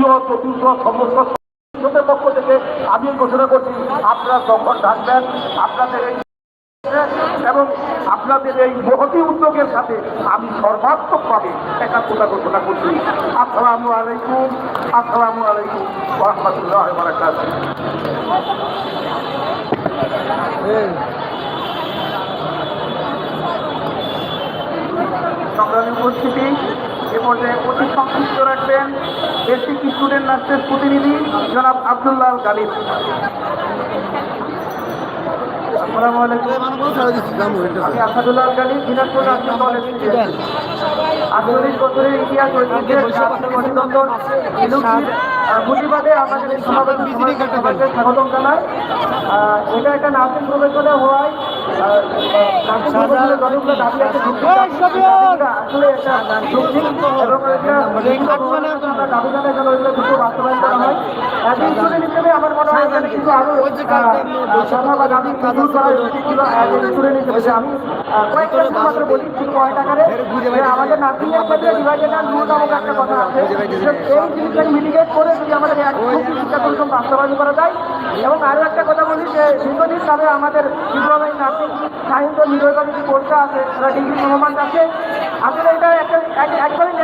তৃতীয় চতুর্থ সমস্ত পক্ষ থেকে আমি ঘোষণা করছি, আপনারা যখন থাকবেন আপনাদের এই এবং আপনাদের এই মহতি উদ্যোগের সাথে আমি সর্বাত্মকভাবে একাত্মতা ঘোষণা করছি। আসসালামু আলাইকুম আসসালামু আলাইকুম রহমতুল্লাহ বারাকাতুহ সংগ্রামী উপস্থিতি এ পর্যায়ে অতি সংক্ষিপ্ত রাখবেন বেসিক স্টুডেন্ট নার্সের প্রতিনিধি জনাব আব্দুল্লাহ গালিব। আসসালামু আলাইকুম। আমি আসাদুল্লাহ গালি দিনাজপুর রাষ্ট্রীয় কলেজ আটচল্লিশ বছরের ইতিহাস ঐতিহ্যের অভিনন্দন। প্রতিবাদে আমাদের এই সমাবেশ সবাইকে স্বাগতম জানাই। এটা একটা নার্সিং প্রফেশনে হওয়ায় দাবি জানাই যেন ওইগুলো দ্রুত বাস্তবায়ন করা হয় একজন স্টুডেন্ট হিসেবে আমার মনে হয় এখানে কিছু আরও বা দাবি দূর করা উচিত ছিল একজন স্টুডেন্ট হিসেবে আমি কয়েকটা শুধুমাত্র বলি শুধু কয়েক আকারে যে আমাদের নার্সিং ক্ষেত্রে ডিভাইডেড রুল নামক একটা কথা আছে এই জিনিসটাকে মিটিগেট করে যদি আমাদের এক শিক্ষা বাস্তবায়ন করা যায় এবং আরও একটা কথা বলি যে দীর্ঘদিন ভাবে আমাদের ইন নার্সিং সাহিত্য নিরোধক যে কোর্সটা আছে সেটা ডিগ্রি সমমান আছে আসলে এটা একটা এক- একবারই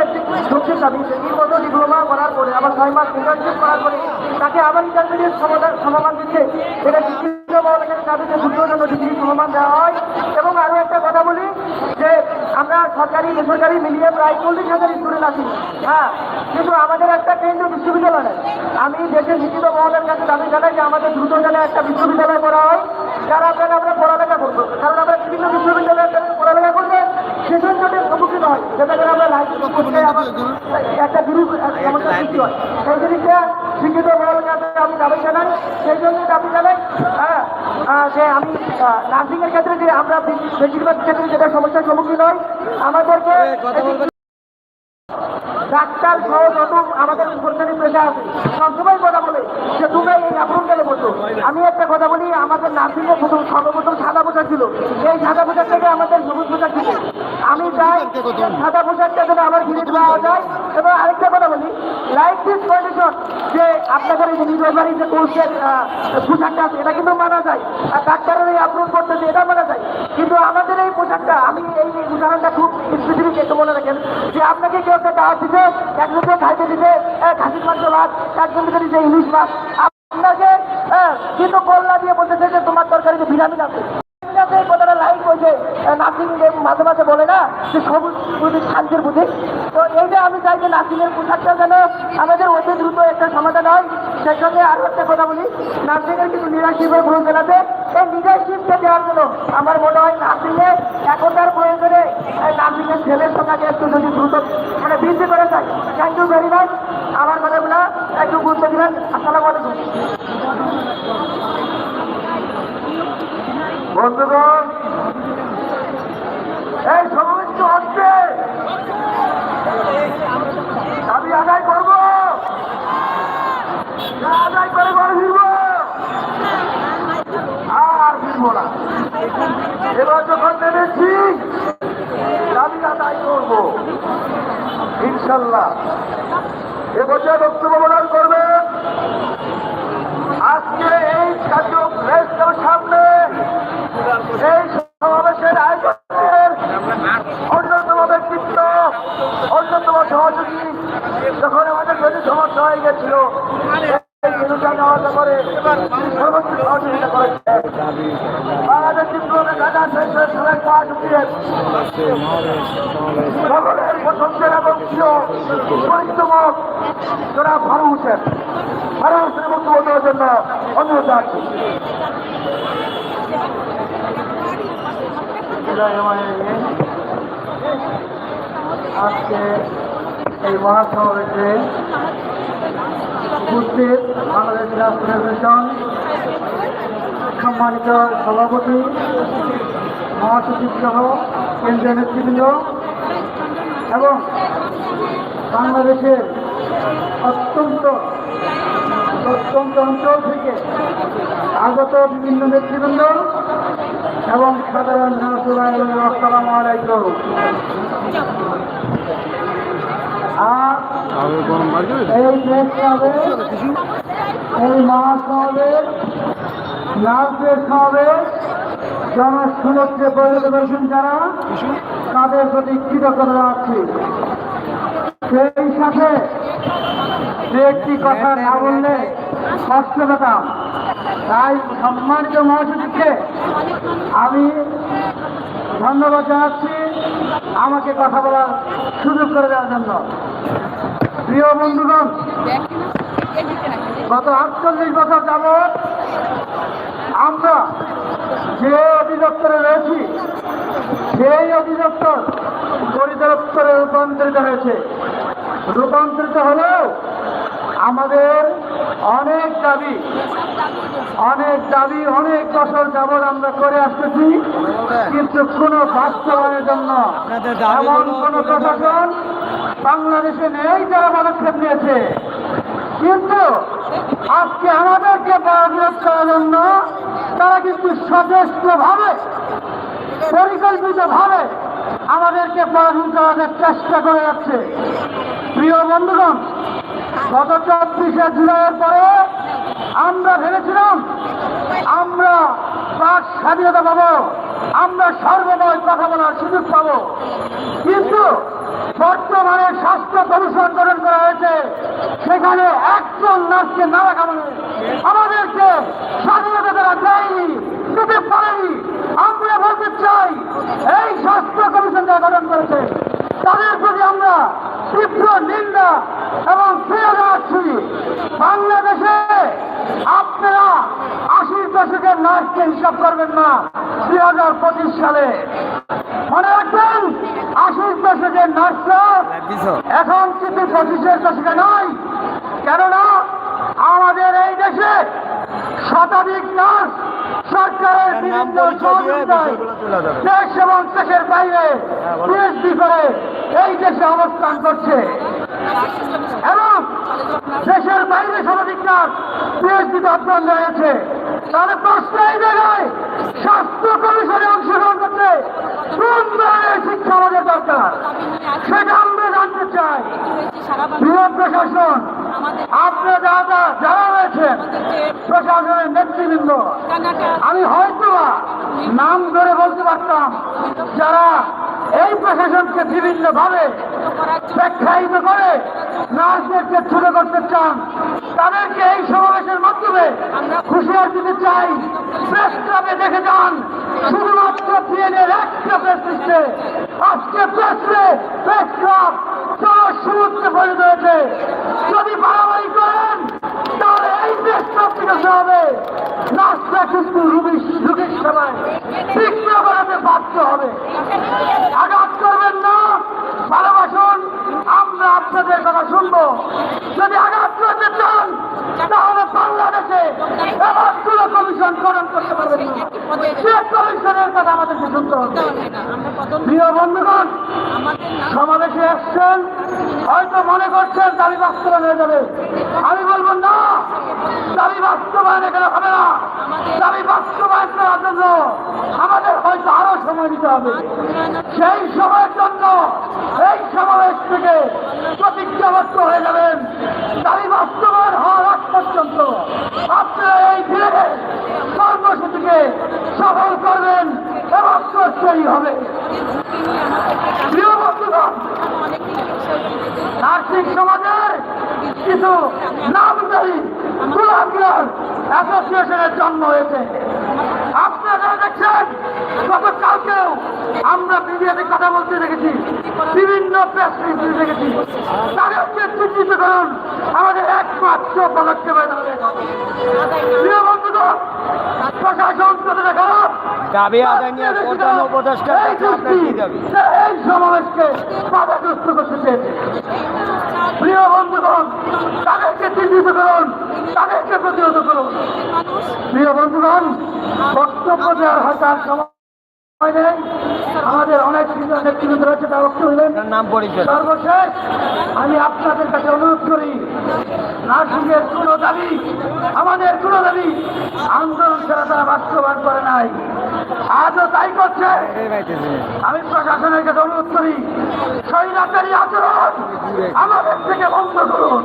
যুক্তির দাবি যে তিন বছর ডিপ্লোমা করার পরে আবার ছয় মাস ইন্টার্নশিপ করার পরে তাকে আবার ইন্টারমিডিয়েট সমাধান সমাধান দিচ্ছে। এটা বিভিন্ন মহলের দাবি যে দুটোর জন্য ডিগ্রি সমমান দেওয়া হয়। এবং আরও একটা কথা বলি যে আমরা সরকারি বেসরকারি মিলিয়ে প্রায় চল্লিশ হাজার স্টুডেন্ট আছি। হ্যাঁ কিন্তু আমাদের একটা কেন্দ্রীয় বিশ্ববিদ্যালয় আমি দেশের শিক্ষিত মহলের কাছে দাবি জানাই যে আমাদের দ্রুত যেন একটা বিশ্ববিদ্যালয় করা হয় যারা আপনাকে আমরা পড়ালেখা করব। কারণ আমরা বিভিন্ন বিশ্ববিদ্যালয়ের কাছে পড়ালেখা করলে সেশন জটের সম্মুখীন হয়। যেটা করে আমরা লাইফ একটা বিরূপ সমস্যার সৃষ্টি হয়। সেই জিনিসটা শিক্ষিত মহলের কাছে আমি দাবি জানাই সেই জন্য দাবি জানাই হ্যাঁ যে আমি নার্সিংয়ের ক্ষেত্রে যে আমরা বেশিরভাগ ক্ষেত্রে যেটা সমস্যার সম্মুখীন হই, আমাদেরকে ডাক্তার সহ যত আমাদের সরকারি পেশা আছে সবসময় কথা বলে যে তোমরা এই আপন গেলে বলতো আমি একটা কথা বলি আমাদের নার্সিং এর প্রথম সর্বপ্রথম সাদা পোশাক ছিল। এই সাদা পোশাক থেকে আমাদের সবুজ পোশাক ছিল। আমি চাই সাদা পোশাকটা যেন আমার ফিরে পাওয়া যায়। এবং আরেকটা কথা বলি লাইফ দিস কন্ডিশন যে আপনাদের এই নির্বাহী যে কোর্সের পোশাকটা আছে, এটা কিন্তু মানা যায়। আর ডাক্তারের এই আপলোড করতেছে এটা মানা যায়। কিন্তু আমাদের এই পোশাকটা, আমি এই উদাহরণটা খুব স্পেসিফিক একটু মনে রাখেন, যে আপনাকে কেউ একটা দাওয়াত দিতে একজনকে খাইতে দিতে খাসির মাংস ভাত একজনকে দিতে ইলিশ মাছ কিন্তু কল্লা দিয়ে বলতেছে যে তোমার তরকারিতে ভিটামিন আছে। এই সঙ্গে দেওয়ার জন্য আমার মনে হয় নার্সিংয়ে একতার প্রয়োজনে নার্সিংয়ের ছেলের সংখ্যাকে একটু যদি দ্রুত মানে বৃদ্ধি যায়। থ্যাংক ইউ ভেরি মাচ আমার কথাগুলো একটু গুরুত্ব দিবেন। আসসালামু আলাইকুম। বন্ধুগণ, এই সমস্ত হচ্ছে। আমি আদায় করব। আদায় করে ঘরে ফিরবো। আর ফিরবো না। এবার যখন নেমেছি আমি আদায় করব। ইনশাল্লাহ। এবছর বক্তব্য প্রদান করবেন আজকে এই কার্য প্রেসের সামনে এই সমাবেশের আয়োজনের অন্যতম ব্যক্তিত্ব, অন্যতম সহযোগী যখন আমাদের যদি সমস্যা হয়ে গেছিল সকলের পছন্দের এবং প্রিয় পরিশ্রম যারা ভালো উঠেন ভালো হোসেনের বক্তব্য দেওয়ার জন্য অনুরোধ জানাচ্ছি আজকে এই মহাসমাবেশে উপস্থিত বাংলাদেশ রাষ্ট্র ফেডারেশন সম্মানিত সভাপতি, মহাসচিব সহ কেন্দ্রীয় নেতৃবৃন্দ এবং বাংলাদেশের অত্যন্ত অত্যন্ত অঞ্চল থেকে আগত বিভিন্ন নেতৃবৃন্দ এবং সাধারণ আসসালামু আলাইকুম। আর এই ক্লাবে এই মহাসমাবেশ পরিণত করেছেন যারা, তাদের প্রতি কৃতজ্ঞতা জানাচ্ছি। সেই সাথে একটি কথা না বললে কষ্ট তাই সম্মানিত মহাসচিবকে আমি ধন্যবাদ জানাচ্ছি। আমাকে কথা বলার সুযোগ করে দেওয়ার জন্য। প্রিয় বন্ধুগণ, গত আটচল্লিশ বছর যাবৎ আমরা যে অধিদপ্তরে রয়েছি, সেই অধিদপ্তর পরিদপ্তরে রূপান্তরিত হয়েছে। রূপান্তরিত হলেও আমাদের অনেক দাবি অনেক দাবি অনেক বছর যাবৎ আমরা করে আসতেছি কিন্তু কোনো বাস্তবায়নের জন্য এমন কোন প্রশাসন বাংলাদেশে নেই যারা পদক্ষেপ নিয়েছে। কিন্তু আজকে আমাদেরকে পরাজিত করার জন্য তারা কিন্তু সচেষ্ট ভাবে পরিকল্পিত ভাবে আমাদেরকে পরাধীন করার চেষ্টা করে যাচ্ছে। প্রিয় বন্ধুগণ, গত চব্বিশে জুলাইয়ের পরে আমরা ভেবেছিলাম, আমরা বাক স্বাধীনতা পাবো, আমরা সর্বময় কথা বলার সুযোগ পাবো। কিন্তু বর্তমানে স্বাস্থ্য কমিশন গঠন করা হয়েছে, সেখানে একজন নার্সকে না রাখা আমাদেরকে স্বাধীনতা তারা দেয়নি পারেনি। আমরা বলতে চাই, এই স্বাস্থ্য কমিশন যারা গঠন করেছে, তাদের প্রতি আমরা তীব্র নিন্দা এবং ফিরে বাংলাদেশে আপনারা আশির দশকের নার্সকে হিসাব করবেন না, দুই হাজার পঁচিশ সালে। মনে রাখবেন, আশির দশকের নার্সরা এখন কিন্তু পঁচিশের দশকে নয়। কেননা, আমাদের এই দেশে শতাধিক নার্স সরকারের বিভিন্ন সহযোগিতায় দেশ এবং দেশের বাইরে পিএইচডি করে এই দেশে অবস্থান করছে। এবং দেশের বাইরে শতাধিক নার্স পিএইচডিতে অধ্যয়ন রয়েছে। তাহলে প্রশ্ন এই জায়গায় স্বাস্থ্য কমিশনে অংশগ্রহণ করতে কোন ধরনের শিক্ষা আমাদের দরকার? সেটা আমরা জানতে চাই। বৃহৎ প্রশাসন আপনারা যারা যারা রয়েছেন প্রশাসনের নেতৃবৃন্দ আমি হয়তো নাম ধরে বলতে পারতাম যারা এই প্রশাসনকে বিভিন্ন ভাবে ব্যাখ্যায়িত করে নার্সদেরকে ছোট করতে চান তাদেরকে এই সমাবেশের মাধ্যমে হুঁশিয়ার দিতে চাই প্রেস ক্লাবে দেখে যান শুধুমাত্র পিএনের একটা প্রেস লিস্টে আজকে প্রেসে প্রেস ক্লাব সমুদ্রে পরিণত হয়েছে যদি বাড়াবাড়ি করেন তাহলে এই ক্লাব থেকে হবে। নার্সরা কিন্তু রুগীর রুগীর সময় তীক্ষ্ণ করাতে বাধ্য হবে। আঘাত করবেন না। ভালোবাসুন আমরা আপনাদের কথা শুনব। যদি আঘাত করতে চান তাহলে বাংলাদেশে কোনো কমিশন গঠন করতে পারবেন না। সে কমিশনের কথা আমাদেরকে শুনতে হবে। প্রিয় বন্ধুগণ সমাবেশে আসছেন হয়তো মনে করছেন দাবি বাস্তবায়ন হয়ে যাবে। আমি বলব না, দাবি বাস্তবায়ন এখানে হবে না। দাবি বাস্তবায়ন করার জন্য আমাদের হয়তো আরও সময় দিতে হবে। সেই সময়ের জন্য এই সমাবেশ থেকে প্রতিজ্ঞাবদ্ধ হয়ে যাবেন। দাবি বাস্তবায়ন হওয়ার আগ পর্যন্ত আপনারা এই ফিরে কর্মসূচিকে সফল করবেন এবং করতেই হবে প্রিয় বন্ধুগণ নার্সিং সমাজের কিছু নামদারি গোলাপিয়ার অ্যাসোসিয়েশনের জন্ম হয়েছে। আপনারা দেখছেন গতকালকেও আমরা মিডিয়াতে কথা বলতে দেখেছি বিভিন্ন প্রেস রিলিজ দেখেছি। তাদেরকে চিহ্নিত করুন আমাদের একমাত্র পদক্ষেপে প্রশাসন কতটা খারাপ দাবি আদায় নিয়ে প্রধান উপদেষ্টা এই সমাবেশকে বাধাগ্রস্ত করতে চেয়েছে প্রিয় বন্ধুগণ তাদেরকে চিহ্নিত করুন তাদেরকে প্রতিহত করুন। প্রিয় বন্ধুগণ বক্তব্য দেওয়ার হয়তো আর সময় নেই। আমাদের অনেক নেতৃবৃন্দ রয়েছে তারা বক্তব্য দিলেন নাম পরিচয়। সর্বশেষ আমি আপনাদের কাছে অনুরোধ করি নার্সিংয়ের কোনো দাবি আমাদের কোনো দাবি আন্দোলন ছাড়া তারা বাস্তবায়ন করে নাই। আজও তাই করছে। আমি প্রশাসনের কাছে অনুরোধ করি, স্বৈরাচারী আচরণ আমাদের থেকে বন্ধ করুন।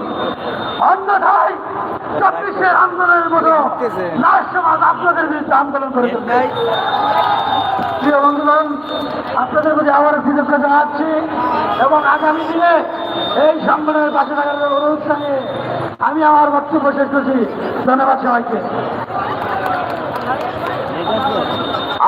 অন্যথায় চব্বিশের আন্দোলনের মতো লাশ সমাজ আপনাদের বিরুদ্ধে আন্দোলন করে। প্রিয় বন্ধুগণ, আপনাদের প্রতি আবার কৃতজ্ঞতা জানাচ্ছি এবং আগামী দিনে এই সম্মেলনের পাশে থাকার অনুরোধ জানিয়ে আমি আমার বক্তব্য শেষ করছি। ধন্যবাদ সবাইকে।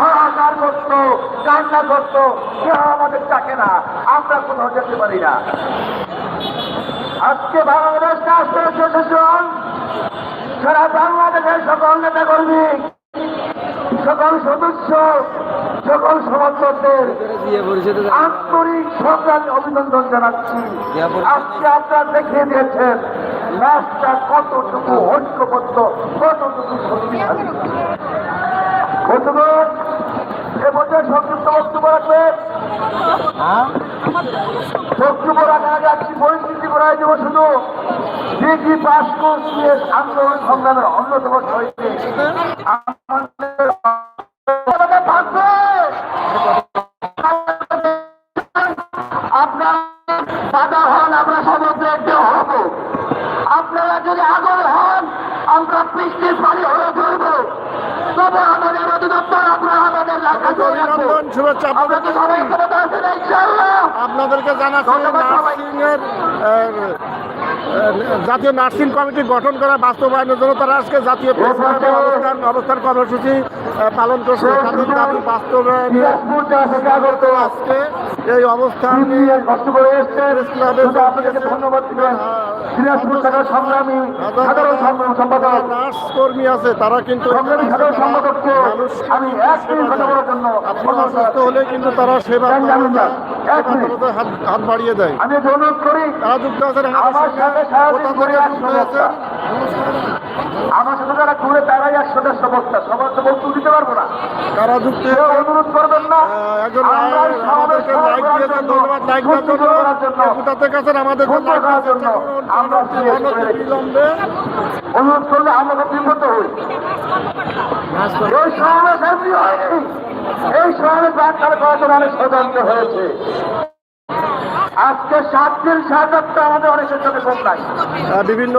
হাহাকার করতো, কান্না করতো, কেউ আমাদের ডাকে না, আমরা কোথাও যেতে পারি না। আজকে বাংলাদেশ রাষ্ট্র অ্যাসোসিয়েশন সারা বাংলাদেশের সকল নেতা কর্মী সকল সদস্য, সকল সমর্থকদের আন্তরিক সংগ্রামী অভিনন্দন জানাচ্ছি। আজকে আপনারা দেখিয়ে দিয়েছেন ম্যাচটা কতটুকু ঐক্যবদ্ধ, কতটুকু শক্তিশালী। বন্ধুগণ এবছর সংযুক্ত বক্তব্য রাখবেন বক্তব্য রাখার আগে একটি পরিস্থিতি করাই দেবো শুধু। ডিগ্রি পাস কোর্স নিয়ে আন্দোলন সংগ্রামের অন্যতম অভিনন্দন শুভেচ্ছা আপনাদেরকে জানাচ্ছি নার্সিং এর জাতীয় নার্সিং কমিটি গঠন করা বাস্তবায়নের জন্য তারা আজকে জাতীয় অবস্থান অবস্থান কর্মসূচি পালন করছে। তাদের দাবি বাস্তবায়নে আজকে এই অবস্থান ধন্যবাদ দিনাজপুর থাকার সংগ্রামী সাধারণ সংগ্রাম সম্পাদক। কর্মী আছে তারা কিন্তু সংগ্রামী সাধারণ সম্পাদককে আমি এক মিনিট কথা বলার জন্য অসুস্থ হলে কিন্তু তারা সেবা হাত বাড়িয়ে দেয়। আমি অনুরোধ করি তারা যুক্ত আছেন আমার সাথে আমার সাথে যারা ঘুরে তারাই এক সদস্য বক্তা সবার তো বক্তব্য দিতে পারব না। তারা যুক্ত অনুরোধ করবেন না। একজন লাইক- আমাদেরকে লাইক দিয়েছেন ধন্যবাদ। লাইক দেওয়ার জন্য আমাদের খুব করার জন্য। অনুরোধ করলে আমরা বিপদ হই এই সমাবেশ এমনি হয়নি এই সমাবেশ বাচ্চার করার জন্য অনেক স্বতন্ত্র হয়েছে। আজকে সাত দিন সাত আমাদের অনেকের কম নাই। বিভিন্ন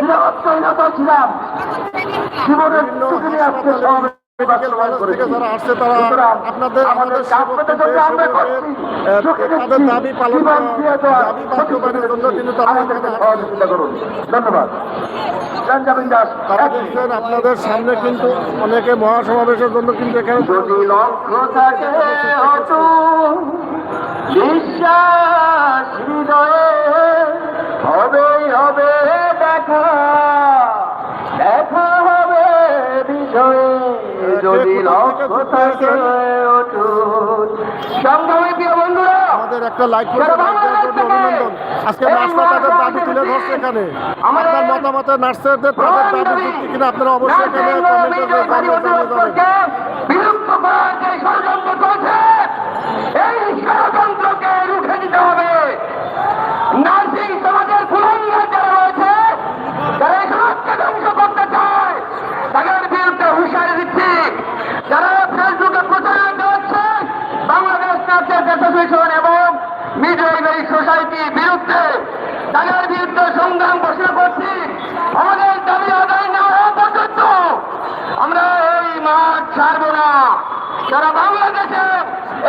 নিরাপত্তাহীনতা ছিলাম। জীবনের আজকে সমাবেশ যারা আসছে তারা আপনাদের আমাদের তাদের দাবি পালন দাবি বাস্তবায়নের জন্য কিন্তু তারা আমাদেরকে সহযোগিতা করুন। ধন্যবাদ। তারা দেখছেন আপনাদের সামনে কিন্তু অনেকে মহাসমাবেশের জন্য কিন্তু এখানে থাকে অটুট, বিশ্বাস হৃদয়ে হবেই হবে দেখা। দেখা হবে বিষয়ে যদি লক্ষ্য থাকে অটুট সংগ্রামী প্রিয় বন্ধুরা আমাদের একটা লাইক করে অভিনন্দন। আজকে নার্সরা তাদের দাবি তুলে ধরছে এখানে। আপনার মতামতে নার্সদের তাদের দাবি কিনা আপনারা অবশ্যই এখানে কমেন্টে জানিয়ে যাবেন বিলুপ্ত করার যে ষড়যন্ত্র চলছে এই ষড়যন্ত্রকে রুখে দিতে হবে নার্সিং সমাজের ফুলঙ্গা যারা রয়েছে যারা এই সমাজকে ধ্বংস করতে চায় তাদের বিরুদ্ধে হুঁশিয়ারি দিচ্ছি যারা ফেসবুকে প্রচার করছে বাংলাদেশ নার্সেস অ্যাসোসিয়েশন এবং মিডওয়াইফারি সোসাইটির বিরুদ্ধে তাদের বিরুদ্ধে সংগ্রাম ঘোষণা করছি আমাদের দাবি আদায় না হওয়া পর্যন্ত আমরা এই মাঠ ছাড়বো না সারা বাংলাদেশে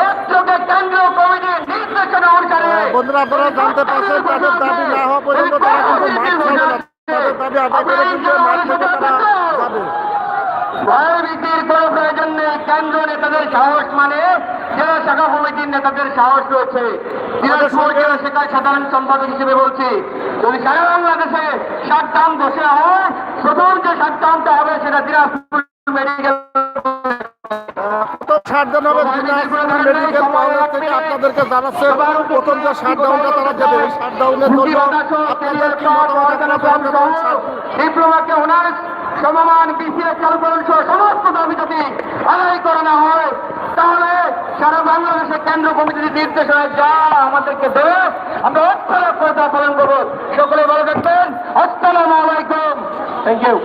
একযোগে কেন্দ্রীয় কমিটির নির্দেশনা অনুসারে বন্ধুরা আপনারা জানতে পারছেন তাদের দাবি না হওয়া পর্যন্ত তারা কিন্তু মাঠ ছাড়বে না। তাদের দাবি আদায় করে কিন্তু মাঠ থেকে তারা যাবে। ভয়ভীতির কোনো প্রয়োজন নেই কেন্দ্র নেতাদের সাহস মানে জেলা শাখা কমিটির নেতাদের সাহস রয়েছে। দিনাজপুর জেলা শাখার সাধারণ সম্পাদক হিসেবে বলছি। যদি সারা বাংলাদেশে শাটডাউন ঘোষণা হয় প্রথম যে শাটডাউনটা হবে সেটা দিনাজপুর মেডিকেল শাটডাউন হবে মেডিকেল কলেজ থেকে আপনাদেরকে জানাচ্ছে। প্রথম যে শাটডাউনটা তারা দেবে শাটডাউনের জন্য আপনাদের কি মতামত আপনারা বলতে পারেন ডিপ্লোমাকে অনার্স সমমান বিসিএস চালুকরণ সহ সমস্ত দাবি যদি আদায় করে না হয় তাহলে সারা বাংলাদেশের কেন্দ্র কমিটির নির্দেশনায় যা আমাদেরকে দেবে আমরা অক্ষরে পালন করব। সকলে ভালো থাকবেন। আসসালামু আলাইকুম। থ্যাংক ইউ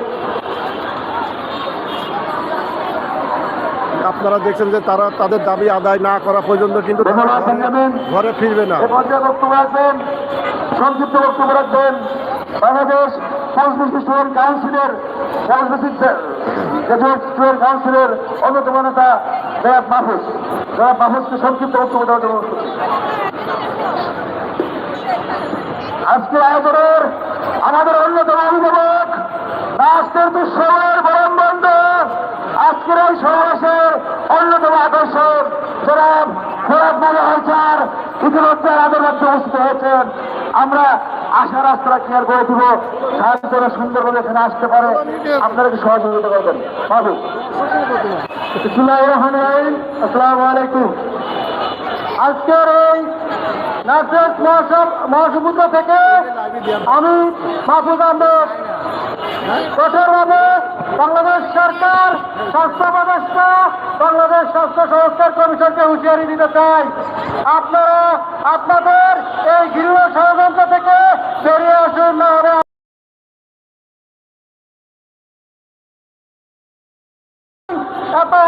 আপনারা দেখছেন যে তারা তাদের দাবি আদায় না করা পর্যন্ত কিন্তু ঘরে- ফিরবে না। বক্তব্য রাখবেন সংক্ষিপ্ত বক্তব্য রাখবেন বাংলাদেশ সংস্কৃতি স্টুডেন্ট কাউন্সিলের স্টুডেন্ট কাউন্সিলের অন্যতম নেতা জয়াব মাহফুজ। জয়াব মাহফুজকে সংক্ষিপ্ত বক্তব্য দেওয়ার জন্য আজকের আয়োজনের আমাদের অন্যতম অভিভাবক রাষ্ট্রের দুঃসময়ের বরম বন্ধু। আজকের এই সমাবেশের অন্যতম আকর্ষণ জনাব ফেরাদ নামে হয়েছার ইতিমধ্যে আমাদের মধ্যে উপস্থিত হয়েছেন। আমরা আশা রাস্তা রাখি আর গড়ে দিব সাহায্য সুন্দরভাবে এখানে আসতে পারে। আপনারা কি সহযোগিতা করবেন। বাবু। আসসালামু আলাইকুম। আজকের এই মহাসব মহাসমুদ্র থেকে আমি মাহফুজ আহমেদ কঠোরভাবে বাংলাদেশ সরকার স্বাস্থ্য উপদেষ্টা বাংলাদেশ স্বাস্থ্য সংস্কার কমিশনকে হুঁশিয়ারি দিতে চাই। আপনারা আপনাদের এই গৃহ ষড়যন্ত্র থেকে বেরিয়ে আসুন না হলে Apa